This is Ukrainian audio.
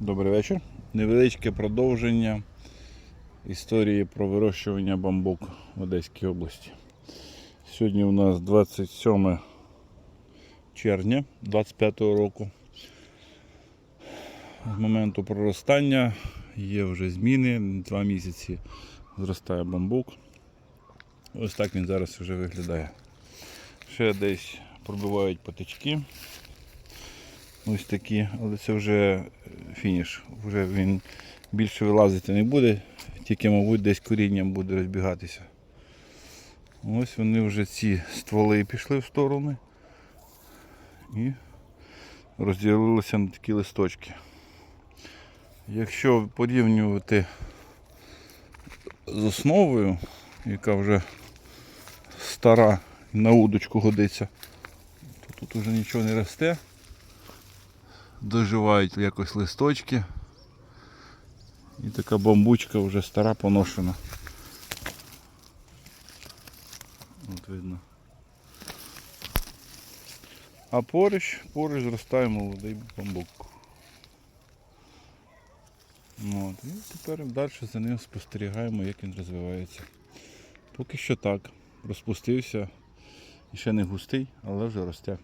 Добрий вечір. Невеличке продовження історії про вирощування бамбук в Одеській області. Сьогодні у нас 27 червня 25 року. З моменту проростання є вже зміни. Два місяці зростає бамбук. Ось так він зараз вже виглядає. Ще десь пробивають патички. Ось такі, але це вже е, фініш. Вже він більше вилазити не буде, тільки, мабуть, десь корінням буде розбігатися. Ось вони вже ці стволи пішли в сторони і розділилися на такі листочки. Якщо порівнювати з основою, яка вже стара на удочку годиться, то тут вже нічого не росте доживають якось листочки. І така бамбучка вже стара поношена. От видно. А поруч, поруч зростає молодий бамбук. От. І тепер далі за ним спостерігаємо, як він розвивається. Поки що так. Розпустився. І ще не густий, але вже росте.